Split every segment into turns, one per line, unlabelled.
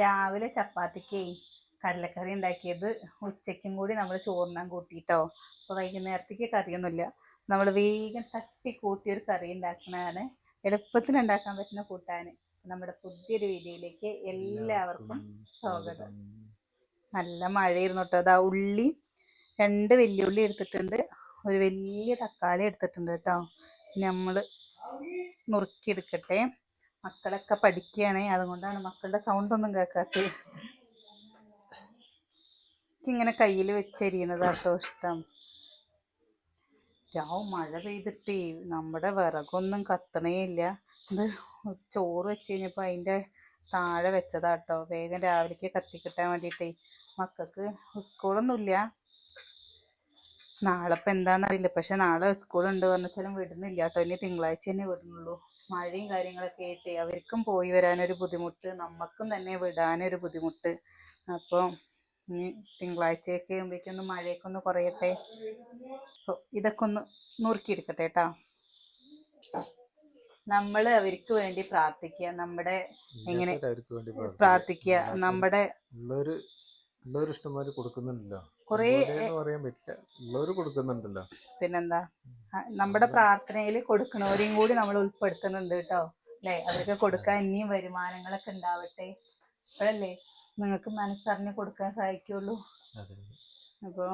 രാവിലെ ചപ്പാത്തിക്ക് കടലക്കറി ഉണ്ടാക്കിയത് ഉച്ചയ്ക്കും കൂടി നമ്മൾ ചോറിനാൻ കൂട്ടിട്ടോ. അപ്പോൾ വൈകുന്നേരത്തേക്ക് കറിയൊന്നുമില്ല. നമ്മൾ വേഗം തട്ടി ഒരു കറി ഉണ്ടാക്കണതാണ്. എളുപ്പത്തിൽ ഉണ്ടാക്കാൻ പറ്റുന്ന കൂട്ടാൻ നമ്മുടെ പുതിയൊരു വീഡിയോയിലേക്ക് എല്ലാവർക്കും സ്വാഗതം. നല്ല മഴയായിരുന്നു കേട്ടോ. അതാ ഉള്ളി രണ്ട് വെല്ലുള്ളി എടുത്തിട്ടുണ്ട്. ഒരു വലിയ തക്കാളി എടുത്തിട്ടുണ്ട് കേട്ടോ. നമ്മൾ നുറുക്കിയെടുക്കട്ടെ. മക്കളൊക്കെ പഠിക്കുകയാണ്. അതുകൊണ്ടാണ് മക്കളുടെ സൗണ്ട് ഒന്നും കേൾക്കാത്തത്. എനിക്കിങ്ങനെ കയ്യിൽ വെച്ചരിയണത് കേട്ടോ ഇഷ്ടം. രാവ് മഴ പെയ്തിട്ട് നമ്മുടെ വിറകൊന്നും കത്തണേ ഇല്ല. ഇത് ചോറ് വെച്ച് കഴിഞ്ഞപ്പോൾ അതിന്റെ താഴെ വെച്ചതാട്ടോ വേഗം രാവിലേക്ക് കത്തിക്കിട്ടാൻ വേണ്ടിയിട്ടേ. മക്കൾക്ക് സ്കൂളൊന്നുമില്ല നാളെ ഇപ്പം എന്താണെന്നറിയില്ല പക്ഷെ നാളെ സ്കൂളുണ്ട് പറഞ്ഞാലും വിടുന്നില്ല കേട്ടോ ഇനി തിങ്കളാഴ്ച തന്നെ വിടുന്നുള്ളൂ. മഴയും കാര്യങ്ങളൊക്കെ ആയിട്ട് അവർക്കും പോയി വരാനൊരു ബുദ്ധിമുട്ട് നമുക്കും തന്നെ വിടാനൊരു ബുദ്ധിമുട്ട്. അപ്പോൾ ഇനി തിങ്കളാഴ്ചയൊക്കെ ആകുമ്പോഴേക്കും ഒന്ന് മഴയൊക്കെ ഒന്ന് കുറയട്ടെ. അപ്പോൾ ഇതൊക്കെ ഒന്ന് നുറുക്കിയെടുക്കട്ടെ കേട്ടോ നമ്മൾ അവർക്ക് വേണ്ടി പ്രാർത്ഥിക്കുക നമ്മുടെ എങ്ങനെ പ്രാർത്ഥിക്കുക. നമ്മുടെ
ഉള്ളവര് ഇഷ്ടംമാതിരി കൊടുക്കുന്നുണ്ടല്ലോ.
കുറേ
പറയാൻ പറ്റില്ല. കൊടുക്കുന്നുണ്ടല്ലോ.
പിന്നെന്താ? നമ്മുടെ പ്രാർത്ഥനയിൽ കൊടുക്കണവരെയും കൂടി നമ്മൾ ഉൾപ്പെടുത്തുന്നുണ്ട് കേട്ടോ. അല്ലേ? അവർക്ക് കൊടുക്കാൻ ഇനിയും വരുമാനങ്ങളൊക്കെ ഉണ്ടാവട്ടെ. അപ്പോഴല്ലേ നിങ്ങൾക്ക് മനസ്സറിഞ്ഞ് കൊടുക്കാൻ സാധിക്കുള്ളൂ. അപ്പോൾ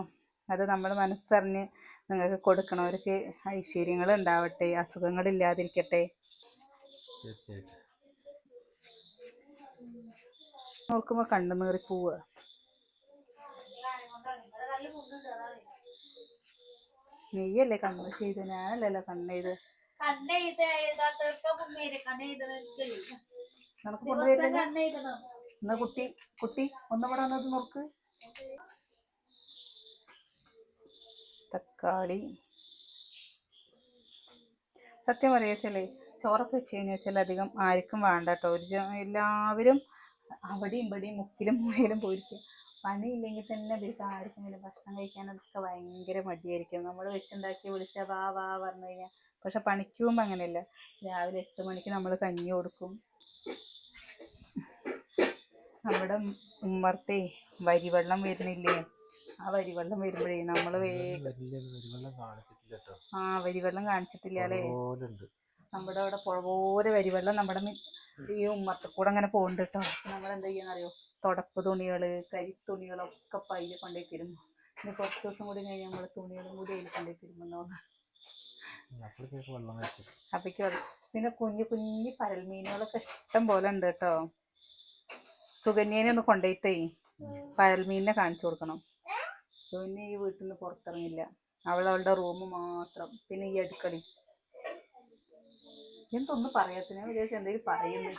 അത് നമ്മുടെ മനസ്സറിഞ്ഞ് നിങ്ങൾക്ക് കൊടുക്കണവർക്ക് ഐശ്വര്യങ്ങൾ ഉണ്ടാവട്ടെ. അസുഖങ്ങൾ ഇല്ലാതിരിക്കട്ടെ.
നോക്കുമ്പോ
നോക്കുമ്പോൾ കണ്ണു നീറി പോവുക. നീയല്ലേ കണ്ണ് ചെയ്ത്? ഞാനല്ലല്ലോ കണ്ണ് ചെയ്ത്.
കണ്ണെഴുത എഴുതാത്തവർക്ക് മുന്നേറെ കണ്ണെഴുതണവർക്ക്
നമുക്ക്
ദിവസം
കൊണ്ടുവരുന്നില്ല
കണ്ണെഴുതണം
എന്നാ കുട്ടി കുട്ടി ഒന്നുകൂടെ വന്നത് നോക്ക്. തക്കാളി. സത്യം പറയാച്ചല്ലേ ചോറൊക്കെ വെച്ച് കഴിഞ്ഞാൽ വെച്ചാൽ അധികം ആർക്കും വേണ്ട കേട്ടോ. ഒരു ജ- എല്ലാവരും അവിടെയും ഇവിടെയും മുക്കിലും മുയലും പോയിരിക്കും. പണിയില്ലെങ്കിൽ തന്നെ ഇവർക്ക് ആർക്കെങ്കിലും ഭക്ഷണം കഴിക്കാനൊക്കെ ഭയങ്കര മടിയായിരിക്കും. നമ്മൾ വെച്ചുണ്ടാക്കി വിളിച്ചാൽ വാ വാ പറഞ്ഞു കഴിഞ്ഞാൽ പക്ഷെ പണിക്ക് പോകുമ്പോൾ അങ്ങനെയല്ല. രാവിലെ എട്ട് മണിക്ക് നമ്മൾ കഞ്ഞി കൊടുക്കും. നമ്മുടെ ഉമ്മർത്തേ വരിവെള്ളം വരുന്നില്ലേ? ആ വരിവെള്ളം വരുമ്പോഴേ നമ്മൾ വേഗം ആ വരിവെള്ളം കാണിച്ചിട്ടില്ല അല്ലേ? നമ്മുടെ അവിടെ പുഴ പോലെ വരിവെള്ളം നമ്മുടെ ഈ ഉമ്മത്ത് കൂടെ അങ്ങനെ പോകുന്നുണ്ട് കേട്ടോ. നമ്മൾ എന്താ ചെയ്യാന്നറിയോ? തുടപ്പ് തുണികൾ കരി തുണികളൊക്കെ പയ്യെ കൊണ്ടേക്കിരുന്നു ഇനി കുറച്ച് ദിവസം കൂടി കഴിഞ്ഞ് നമ്മൾ തുണികളും കൂടി അതിൽ കൊണ്ടുപോയി തിരുമ്പുന്നോ
അപ്പോഴത്തേക്ക് വെള്ളം.
പിന്നെ കുഞ്ഞു കുഞ്ഞു പരൽ മീനുകളൊക്കെ ഇഷ്ടം പോലെ ഉണ്ട് കേട്ടോ. സുകന്യനെ ഒന്ന് കൊണ്ടുപോയിട്ടേ പരൽമീനിനെ കാണിച്ചു കൊടുക്കണം. സുകന്യ ഈ വീട്ടിൽ നിന്ന് പുറത്തിറങ്ങില്ല. അവൾ അവളുടെ റൂം മാത്രം. പിന്നെ ഈ അടുക്കളി എന്തൊന്നും പറയാത്ത ഞാൻ വിചാരിച്ചു എന്തെങ്കിലും പറയുന്നു.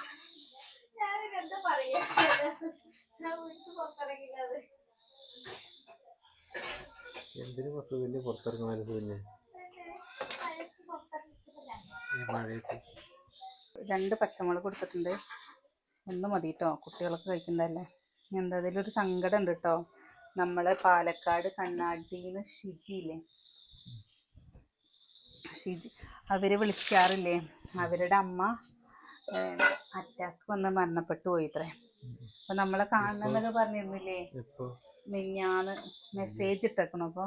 എന്തിനു സുഖല്ലേ പുറത്തിറങ്ങുന്ന ഈ മഴയത്ത്
രണ്ട് പച്ചമുളക് കൊടുത്തിട്ടുണ്ട്. ഒന്ന് മതി കേട്ടോ കുട്ടികൾക്ക് കഴിക്കുന്നതല്ലേ? എന്താ അതിലൊരു സങ്കടം ഉണ്ട് കേട്ടോ നമ്മളെ പാലക്കാട് കണ്ണാടിന്ന് ഷിജിയില്ലേ? ഷിജി അവർ വിളിക്കാറില്ലേ? അവരുടെ അമ്മ അറ്റാക്ക് വന്ന് മരണപ്പെട്ടു പോയിത്രേ. അപ്പൊ നമ്മളെ കാണണമെന്നൊക്കെ പറഞ്ഞിരുന്നില്ലേ? മിഞ്ഞാന്ന് മെസ്സേജ് ഇട്ടേക്കണു. അപ്പൊ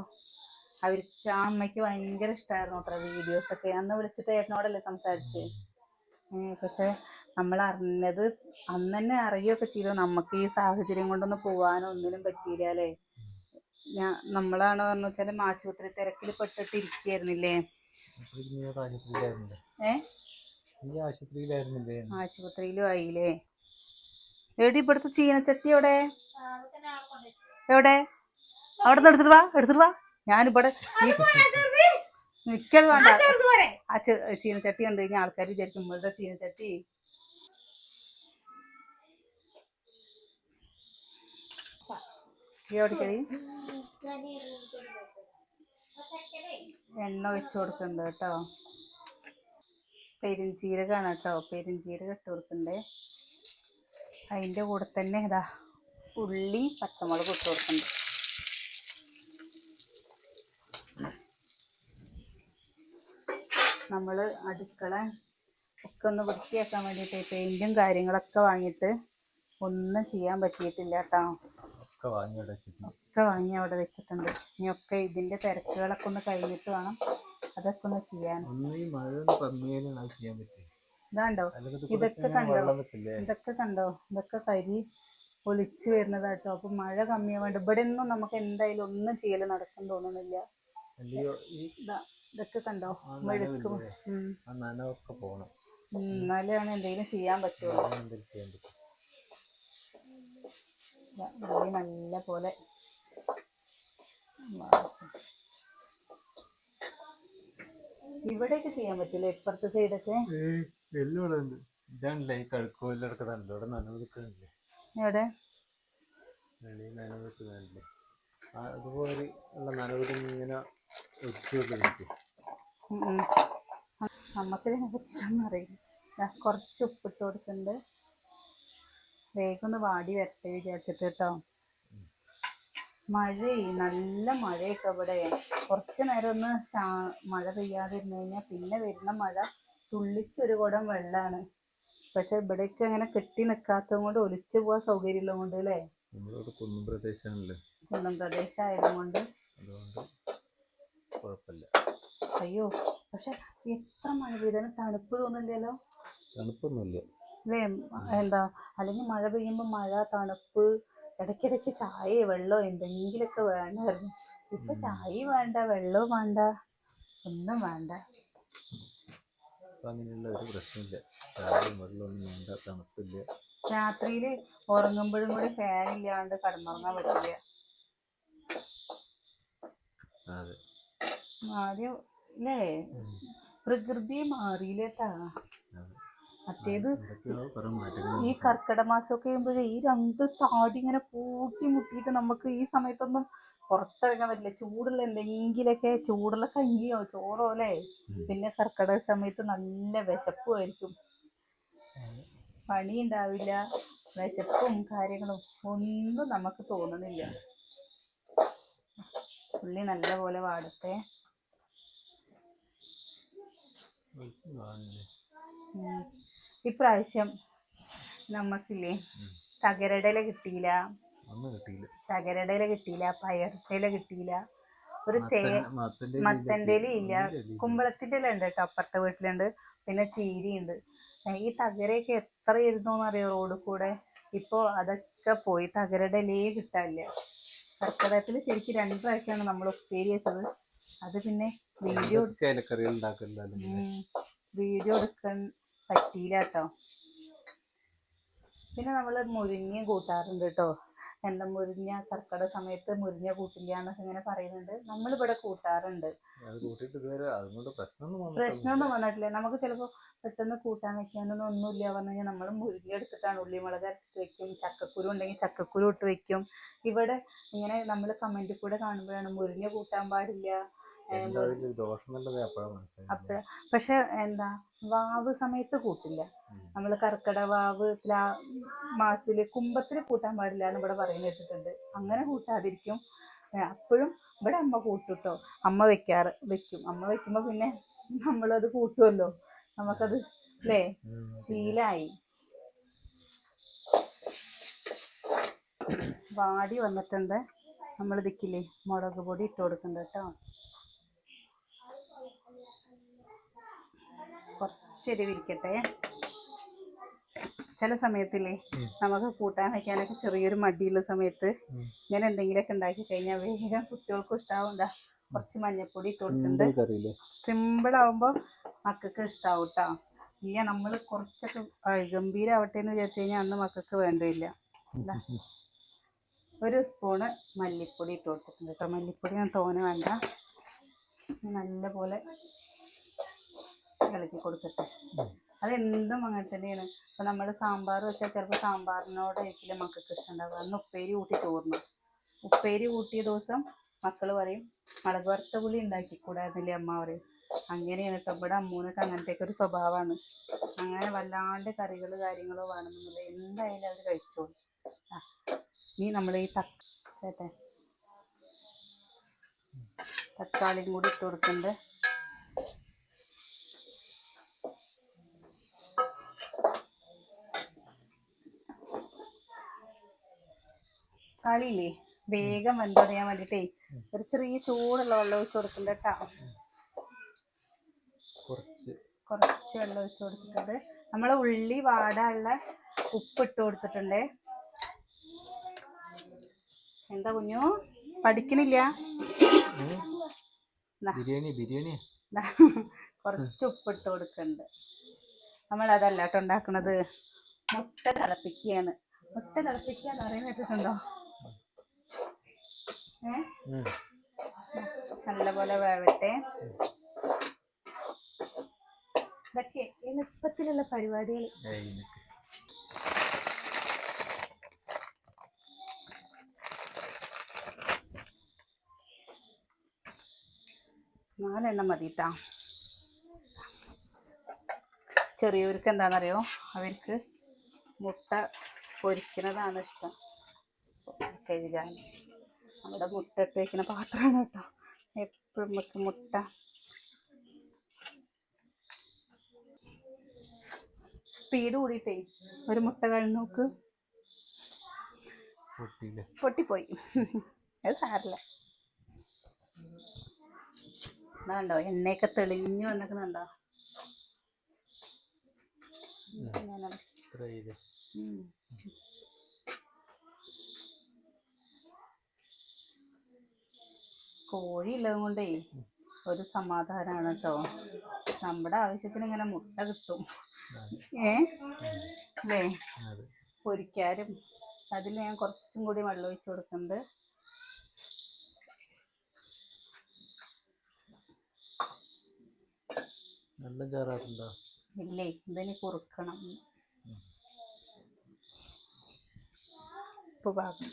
അവർക്ക് ആ അമ്മയ്ക്ക് ഭയങ്കര ഇഷ്ടമായിരുന്നു അത്ര വീഡിയോസ് ഒക്കെ. അന്ന് വിളിച്ചിട്ട് ഏട്ടനോടല്ലേ സംസാരിച്ച്? പക്ഷെ നമ്മൾ അറിഞ്ഞത് അന്ന് തന്നെ അറിയുകയൊക്കെ ചെയ്തു. നമുക്ക് ഈ സാഹചര്യം കൊണ്ടൊന്നും പോവാനോ ഒന്നിനും പറ്റിയില്ല അല്ലേ? ഞാൻ നമ്മളാണ് പറഞ്ഞു വെച്ചാൽ ആശുപത്രി തിരക്കിൽ പെട്ടിട്ട് ഇരിക്കുകയായിരുന്നില്ലേ
ഏത് ആശുപത്രിയിലായിരുന്നില്ലേ
ആശുപത്രിയിലും ആയില്ലേ? എടി ഇവിടുത്തെ ചീനച്ചട്ടി എവിടെ? എവിടെ? അവിടെ നിന്ന് എടുത്തിട്ട് വാ എടുത്തിട്ട് വാ. ഞാനിവിടെ ഈ മിക്കത് വേണ്ട. ആ ചീനച്ചട്ടി കണ്ടു കഴിഞ്ഞാൽ ആൾക്കാർ വിചാരിക്കും നമ്മളുടെ ചീനച്ചട്ടി ഈ അവിടെ ചെടി? എണ്ണ ഒഴിച്ചു കൊടുക്കണ്ട് കേട്ടോ. പെരിഞ്ചീരകമാണ് കേട്ടോ പെരിഞ്ചീരകം ഇട്ട് കൊടുക്കണ്ടേ. അതിന്റെ കൂടെ തന്നെ ഇതാ ഉള്ളി പച്ചമുളക് ഇട്ട് കൊടുക്കുന്നുണ്ട് നമ്മൾ അടുക്കള ഒക്കെ ഒന്ന് വൃത്തിയാക്കാൻ വേണ്ടിയിട്ട് പെയിന്റും കാര്യങ്ങളൊക്കെ വാങ്ങിയിട്ട് ഒന്നും ചെയ്യാൻ പറ്റിയിട്ടില്ല കേട്ടോ
ഒക്കെ വാങ്ങി അവിടെ വെച്ചിട്ടുണ്ട്.
ഒക്കെ ഇനിയൊക്കെ ഇതിന്റെ തിരക്കുകളൊക്കെ ഒന്ന് കഴിഞ്ഞിട്ട് വേണം അതൊക്കെ ഒന്ന് ചെയ്യാൻ. ഇതാണ്ടോ? ഇതൊക്കെ കണ്ടോ? ഇതൊക്കെ കണ്ടോ? ഇതൊക്കെ കരി ഒലിച്ചു വരുന്നതാട്ടോ. അപ്പൊ മഴ കമ്മിയാവാണ്ട് ഇവിടെ ഒന്നും നമുക്ക് എന്തായാലും ഒന്നും ചെയ്യൽ നടക്കും തോന്നുന്നില്ല. ഇതൊക്കെ കണ്ടോ? മെഴുക്കും എന്നാലാണ് എന്തെങ്കിലും ചെയ്യാൻ പറ്റുള്ളൂ നല്ല പോലെ. ഇവിടെയൊക്കെ ചെയ്യാൻ പറ്റില്ല? ഇപ്പുറത്തെ സൈഡൊക്കെ?
ഇവിടെ ഇതാണല്ലേ ഈ
എവിടെ?
അതുപോലെ ഉള്ള നനവിൽ ഇങ്ങനെ
അറിയില്ല. കുറച്ച് ഉപ്പിട്ട് കൊടുക്കുന്നുണ്ട് വേഗം ഒന്ന് വാടി വരട്ടെ വിചാരിച്ചിട്ട് കേട്ടോ. മഴയെ നല്ല മഴയൊക്കെ ഇവിടെ. കുറച്ച് നേരം ഒന്ന് മഴ പെയ്യാതിരുന്നു കഴിഞ്ഞാൽ പിന്നെ വരുന്ന മഴ തുള്ളിച്ചൊരു കുടം വെള്ളമാണ് പക്ഷെ ഇവിടേക്ക് അങ്ങനെ കെട്ടി നിൽക്കാത്തത് കൊണ്ട് ഒലിച്ചു പോകാൻ സൗകര്യമുള്ളത് കൊണ്ട് അല്ലേ?
കുന്നും പ്രദേശമായതുകൊണ്ട്
കുന്നം
കുഴപ്പമില്ല.
അയ്യോ പക്ഷെ എത്ര മഴ പെയ്താലും തണുപ്പ് തോന്നില്ലല്ലോ
തണുപ്പൊന്നുമില്ല.
അല്ലേ? എന്താ അല്ലെങ്കിൽ മഴ പെയ്യുമ്പോൾ മഴ തണുപ്പ് ഇടയ്ക്കിടയ്ക്ക് ചായ വെള്ളമോ എന്തെങ്കിലുമൊക്കെ വേണമായിരുന്നു. ഇപ്പൊ ചായ വേണ്ട വെള്ളവും വേണ്ട ഒന്നും വേണ്ട.
അങ്ങനെയുള്ള ഒരു പ്രശ്നമില്ല. ചായയും വെള്ളമൊന്നും വേണ്ട തണുപ്പില്ല.
രാത്രിയിൽ ഉറങ്ങുമ്പോഴും കൂടി ഫാൻ ഇല്ലാണ്ട് കിടന്നുറങ്ങാൻ പറ്റില്ല. ആദ്യം അല്ലേ. പ്രകൃതി മാറിയില്ലേട്ടാ. മറ്റേത് ഈ കർക്കിടക മാസമൊക്കെ ആകുമ്പോഴേ ഈ രണ്ട് താടി ഇങ്ങനെ കൂട്ടി മുട്ടിയിട്ട് നമുക്ക് ഈ സമയത്തൊന്നും പുറത്തിറങ്ങാൻ പറ്റില്ല. ചൂടുള്ള എന്തെങ്കിലുമൊക്കെ ചൂടുള്ള കഞ്ഞിയോ ചോറോ അല്ലേ? പിന്നെ കർക്കിടക സമയത്ത് നല്ല വിശപ്പുമായിരിക്കും പണി ഉണ്ടാവില്ല വിശപ്പും കാര്യങ്ങളും ഒന്നും നമുക്ക് തോന്നുന്നില്ല. ഉള്ളി നല്ലപോലെ വാടട്ടെ.
വെളിച്ചം കാണില്ലേ
ഉം. ഇപ്രാവശ്യം നമുക്കില്ലേ
ഉം.
തകരടല കിട്ടിയില്ല.
ഒന്നും കിട്ടിയില്ല.
തകരടല കിട്ടിയില്ല പയർത്തില കിട്ടിയില്ല. ഒരു ചേ
മത്തന്റെ ഇല
ഇല്ല
ഇല
കുമ്പളത്തിന്റെ ഇല ഉണ്ട് കേട്ടോ അപ്പുറത്തെ വീട്ടിലുണ്ട്. പിന്നെ ചീരിയുണ്ട്. ഉണ്ട് ഈ തകരയൊക്കെ എത്ര ഇരുന്നു അറിയോ റോഡ് കൂടെ? ഇപ്പൊ അതൊക്കെ പോയി തകരയുടെ ഇലയെ കിട്ടാനില്ല. കർക്കിടകത്തിൽ ശരിക്കും രണ്ട് പ്രാവശ്യമാണ് നമ്മൾ ഉപ്പേരി വെച്ചത്. അത് പിന്നെ വീഡിയോ വീഡിയോ എടുക്കാൻ പറ്റിയില്ല കേട്ടോ പിന്നെ നമ്മൾ മുരിങ്ങ കൂട്ടാറുണ്ട് കേട്ടോ എന്താ മുരിങ്ങ കർക്കിടക സമയത്ത് മുരിങ്ങ കൂട്ടില്ല എന്നൊക്കെ ഇങ്ങനെ പറയുന്നുണ്ട്. നമ്മളിവിടെ കൂട്ടാറുണ്ട്.
പ്രശ്നമൊന്നും
വന്നിട്ടില്ല. നമുക്ക് ചിലപ്പോ പെട്ടെന്ന് കൂട്ടാൻ വെക്കാനൊന്നും ഒന്നുമില്ല പറഞ്ഞു കഴിഞ്ഞാൽ നമ്മൾ മുരിങ്ങ എടുത്തിട്ടാണ് ഉള്ളിമുളക് അരച്ചിട്ട് വെക്കും. ചക്കക്കുരു ഉണ്ടെങ്കിൽ ചക്കക്കുരു ഇട്ട് വെക്കും. ഇവിടെ ഇങ്ങനെ നമ്മൾ കമന്റിൽ കൂടെ കാണുമ്പോഴാണ് മുരിങ്ങ കൂട്ടാൻ പാടില്ല. അപ്പഴ പക്ഷെ എന്താ വാവ് സമയത്ത് കൂട്ടില്ല. നമ്മൾ കർക്കട വാവ് മാസത്തിൽ കുംഭത്തിൽ കൂട്ടാൻ പാടില്ല എന്ന് ഇവിടെ പറയുന്ന കേട്ടിട്ടുണ്ട്. അങ്ങനെ കൂട്ടാതിരിക്കും. അപ്പോഴും ഇവിടെ അമ്മ കൂട്ടുട്ടോ. അമ്മ വെക്കാറ് വെക്കും. അമ്മ വെക്കുമ്പോ പിന്നെ നമ്മളത് കൂട്ടുമല്ലോ നമുക്കത് അല്ലേ ശീലായി. വാടി വന്നിട്ടുണ്ട്. നമ്മൾ ഇതിക്കില്ലേ? മുളക് പൊടി ഇട്ട് കൊടുക്കണ്ട കേട്ടോ. കുറച്ചെരിവിരിക്കട്ടെ ചില സമയത്തില്ലേ. നമുക്ക് കൂട്ടാൻ വെക്കാനൊക്കെ ചെറിയൊരു മടിയുള്ള സമയത്ത്. ഇങ്ങനെ എന്തെങ്കിലുമൊക്കെ ഉണ്ടാക്കി കഴിഞ്ഞാൽ വേഗം കുട്ടികൾക്കും ഇഷ്ടാവുണ്ട കുറച്ച് മഞ്ഞപ്പൊടി ഇട്ട് കൊടുത്തിട്ടുണ്ട്.
സിമ്പിൾ
ആവുമ്പോ മക്കൾക്ക് ഇഷ്ടാവും കേട്ടോ ഇല്ല നമ്മൾ കുറച്ചൊക്കെ ഗംഭീരാവട്ടെ എന്ന് വിചാരിച്ചു കഴിഞ്ഞാൽ അന്ന് മക്കൾക്ക് വേണ്ടില്ല ഒരു സ്പൂണ് മല്ലിപ്പൊടി ഇട്ട് കൊടുത്തിട്ടുണ്ട് കേട്ടോ മല്ലിപ്പൊടി ഞാൻ തോനെ വേണ്ട. നല്ല പോലെ ഇളക്കി കൊടുക്കട്ടെ. അതെന്തും അങ്ങനെ തന്നെയാണ്. ഇപ്പം നമ്മൾ സാമ്പാർ വെച്ചാൽ ചിലപ്പോൾ സാമ്പാറിനോടായിരിക്കില്ല മക്കൾക്ക് ഇഷ്ടമുണ്ടാവുക അന്ന് ഉപ്പേരി കൂട്ടി ചോർന്നു. ഉപ്പേരി കൂട്ടിയ ദിവസം മക്കൾ പറയും മുളക് വറുത്ത പുളി ഉണ്ടാക്കിക്കൂടായിരുന്നില്ലേ അമ്മ പറയും. അങ്ങനെയാണ് കേട്ടോ ഇവിടെ അമ്മൂനൊക്കെ അങ്ങനത്തേക്ക് ഒരു സ്വഭാവമാണ് അങ്ങനെ വല്ലാണ്ട് കറികൾ കാര്യങ്ങളോ വേണമെന്നില്ല എന്തായാലും അവർ കഴിച്ചോളൂ. ആ ഇനി നമ്മൾ ഈ തക്കാളി തക്കാളിയും കൂടി ഇട്ട് കൊടുക്കുന്നുണ്ട് തക്കാളിയില്ലേ വേഗം വെന്തറിയാൻ വേണ്ടിട്ടേ. ഒരു ചെറിയ ചൂടുള്ള വെള്ളം ഒഴിച്ചു കൊടുക്കണ്ട കേട്ടോ
കുറച്ച്.
കുറച്ച് വെള്ളം ഒഴിച്ചു കൊടുത്തിട്ടുണ്ട്. നമ്മളെ ഉള്ളി വാടാനുള്ള ഉപ്പ് ഇട്ട് കൊടുത്തിട്ടുണ്ട്. എന്താ കുഞ്ഞു? പഠിക്കണില്ല.
ബിരിയാണി ബിരിയാണി.
കുറച്ച് ഉപ്പ് ഇട്ട് കൊടുക്കുന്നുണ്ട് നമ്മൾ അതല്ലാട്ടോ ഉണ്ടാക്കുന്നത് മുട്ട തിളപ്പിക്കുകയാണ് മുട്ട തിളപ്പിക്കുക എന്ന് പറയുന്നത് കേട്ടിട്ടുണ്ടോ. നല്ലപോലെ വേവട്ടെ. ഇതൊക്കെ എളുപ്പത്തിലുള്ള പരിപാടികൾ നാലെണ്ണം മതി കേട്ടാ ചെറിയവർക്ക് എന്താണെന്നറിയോ? അവർക്ക് മുട്ട പൊരിക്കുന്നതാണ് ഇഷ്ടം. കഴുകാൻ. നമ്മുടെ മുട്ട ഇട്ട് വയ്ക്കുന്ന പാത്രമാണ് കേട്ടോ. എപ്പോഴും നമുക്ക് മുട്ട. സ്പീഡ് കൂടിയിട്ടേ ഒരു മുട്ട കഴിഞ്ഞ് നോക്ക്. പൊട്ടിപ്പോയി. അത് സാരില്ല. അതാണ്ടോ എണ്ണയൊക്കെ തെളിഞ്ഞു
വന്നിരിക്കുന്നുണ്ടോ
ഉം. കോഴി ഉള്ളത് കൊണ്ടേ ഒരു സമാധാനമാണ് കേട്ടോ. നമ്മുടെ ആവശ്യത്തിന് ഇങ്ങനെ മുട്ട കിട്ടും. ഏ? അല്ലേ? പൊരിക്കാനും അതിൽ ഞാൻ കുറച്ചും കൂടി വെള്ളം ഒഴിച്ചു കൊടുക്കുന്നുണ്ട്.
നല്ല ചാറാറുണ്ടോ
ഇല്ലേ? ഇതിന് കുറുക്കണം. ഉപ്പ് പാകം.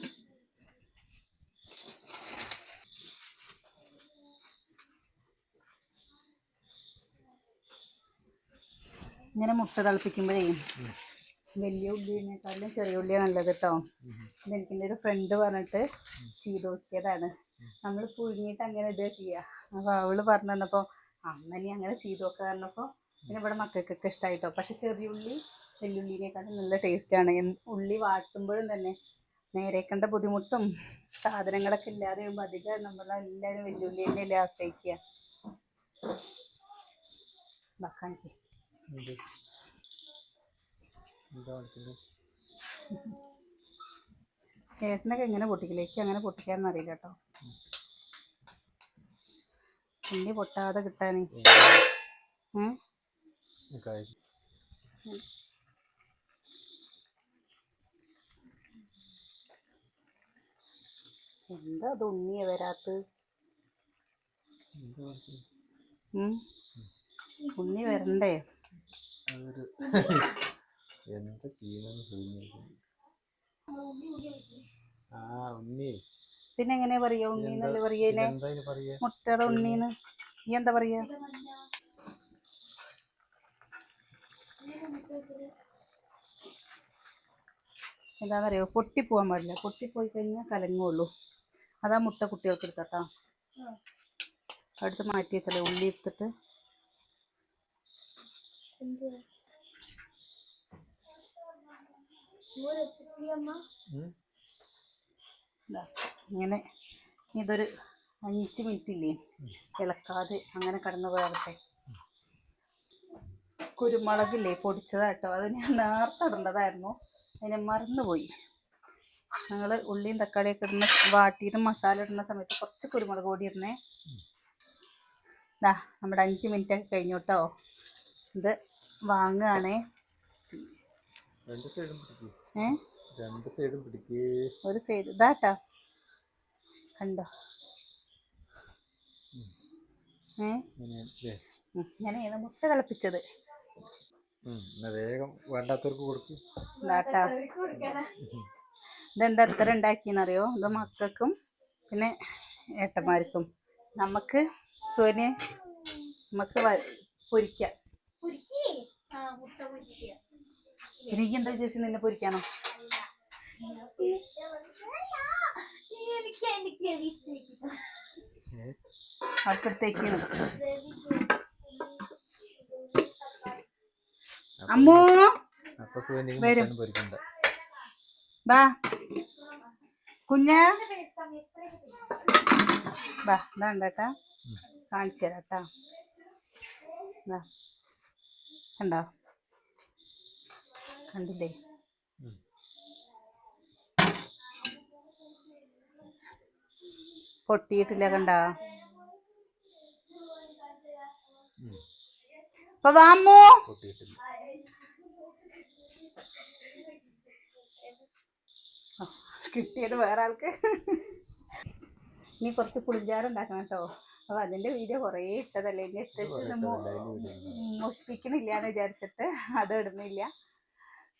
ഇങ്ങനെ മുട്ട തിളപ്പിക്കുമ്പോഴേ വലിയ ഉള്ളിനേക്കാളും ചെറിയ ഉള്ളിയാണ് നല്ലത് കേട്ടോ എനിക്ക് എന്റെ ഒരു ഫ്രണ്ട് പറഞ്ഞിട്ട് ചെയ്ത് നോക്കിയതാണ്. നമ്മൾ പുഴുങ്ങിയിട്ട് അങ്ങനെ ഇടുക ചെയ്യുക അപ്പോൾ അവൾ പറഞ്ഞു തന്നപ്പോൾ അമ്മനി അങ്ങനെ ചെയ്ത് നോക്കുക പറഞ്ഞപ്പോൾ പിന്നെ ഇവിടെ മക്കൾക്കൊക്കെ ഇഷ്ടമായിട്ടോ പക്ഷെ ചെറിയ ഉള്ളി വെല്ലുള്ളിനേക്കാളും നല്ല ടേസ്റ്റ് ടേസ്റ്റാണ് ഉള്ളി വാട്ടുമ്പോഴും തന്നെ നേരെ കണ്ട ബുദ്ധിമുട്ടും സാധനങ്ങളൊക്കെ ഇല്ലാതെ വരുമ്പോൾ അധികം നമ്മളെല്ലാവരും വെല്ലുള്ളി തന്നെയല്ലേ ആശ്രയിക്കുക. കാണിക്കേ.
കാണിക്കുന്നത്
ചേട്ടനൊക്കെ എങ്ങനെ പൊട്ടിക്കിലേക്ക് അങ്ങനെ പൊട്ടിക്കാന്ന് അറിയില്ല കേട്ടോ. ഇനി പൊട്ടാതെ കിട്ടാനേ. എന്താ അത് ഉണ്ണിയെ വരാത്ത്? ഉണ്ണി വരണ്ടേ?
അതൊരു എന്താ ചെയ്യണമെന്ന് സൂചിപ്പിക്കുന്നു ആ ഉണ്ണി.
പിന്നെ എങ്ങനെ പറയാ? ഉണ്ണി എന്നല്ലേ പറയനെ മുട്ടയുടെ ഉണ്ണീന്ന്. നീ എന്താ പറയാ? എന്താണെന്നറിയോ പൊട്ടിപ്പോവാൻ പാടില്ല. പൊട്ടിപ്പോയി കഴിഞ്ഞാൽ കലങ്ങുള്ളൂ. അതാ മുട്ട കുട്ടികൾക്ക് എടുത്തട്ടാ അടുത്ത് മാറ്റി വെച്ചല്ലേ ഉള്ളി എടുത്തിട്ട് ഇങ്ങനെ ഇതൊരു അഞ്ച് മിനിറ്റ് ഇല്ലേ ഇളക്കാതെ അങ്ങനെ കടന്നു പോയാവട്ടെ കുരുമുളകില്ലേ പൊടിച്ചതാട്ടോ. അത് ഞാൻ നേർത്തിടേണ്ടതായിരുന്നു അതിനെ മറന്നുപോയി. ഞങ്ങൾ ഉള്ളിയും തക്കാളിയൊക്കെ ഇടുന്ന വാട്ടിയിട്ട് മസാല ഇടുന്ന സമയത്ത് കുറച്ച് കുരുമുളക് പൊടി ഇടണേ ദാ നമ്മുടെ അഞ്ച് മിനിറ്റ് ഒക്കെ കഴിഞ്ഞു കേട്ടോ. ഇത് വാങ്ങുകയാണേ
രണ്ട് സൈഡും പിടിക്കേ.
ഏ?
രണ്ട് സൈഡും പിടിക്കേ.
ഒരു സൈഡ്. ഇതാട്ടാ. കണ്ടോ? ഞാനേ മുട്ട തിളപ്പിച്ചത്.
വേഗം വേണ്ടാത്തവർക്ക് കൊടുക്കും.
ഇതെന്താ എത്ര ഉണ്ടാക്കിയെന്നറിയോ? ഇത് മക്കൾക്കും പിന്നെ ഏട്ടന്മാർക്കും. നമുക്ക് സോനെ നമുക്ക് പൊരിക്ക്. എനിക്ക് എന്താ ചേച്ചി നിന്നെ പൊരിക്കാനോ?
അപ്പൊ-
അമ്മോ ബാ. ഇതാണ്ടേട്ടാ കാണിച്ചു തരാട്ടാ. കണ്ടോ? കണ്ടില്ലേ? പൊട്ടിയിട്ടില്ല കണ്ട. അപ്പൊ വാമോ കിട്ടിയത് വേറെ ആൾക്ക്. ഇനി കുറച്ച് പുളിഞ്ചാറുണ്ടാക്കണം കേട്ടോ. അപ്പൊ അതിന്റെ വീഡിയോ കുറേ ഇട്ടതല്ലേ? ഇനി ഇട്ടിട്ട് മോഷ്ടിക്കണില്ല എന്ന് വിചാരിച്ചിട്ട് അത് ഇടുന്നില്ല.